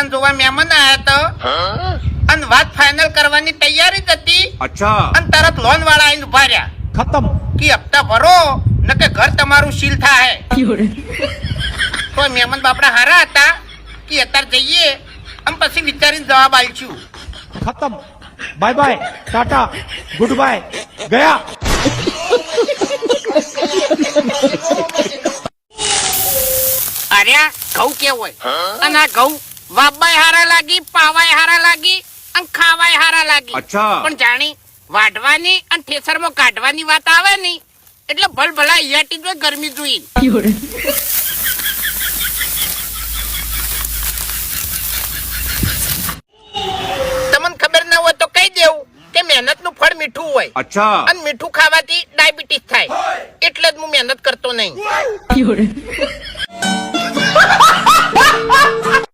તન જોવા મહેમાન આયા તો. અને વાત ફાઇનલ કરવાની તૈયારી જ હતી. અચ્છા. અને તરત લોન વાળા આવીને ઊભા રહ્યા. ખતમ. કે હપ્તા ભરો ન કે ઘર તમારું સીલ થાય. તો મહેમાન બાપડા હારા હતા કે અત્યારે જઈએ. આમ પછી વિચારીને જવાબ આલશું ખતમ. Bye bye tata goodbye ગયા. અરે ઘઉં કેવું હોય? અને આ ઘઉં વાબાય હારા લાગી પાવાય હારા લાગી અને ખાવાય હારા લાગી. પણ જાણી વાઢવાની અને ઠેસરમાં કાઢવાની વાત આવે ને એટલે ભલ ભલા યાટી ગરમી જોઈ. તમને ખબર ના હોય તો કહી દેવું કે મહેનતનું ફળ મીઠું હોય. અને મીઠું ખાવાથી ડાયાબિટીસ થાય. એટલે જ હું મહેનત કરતો નહીં.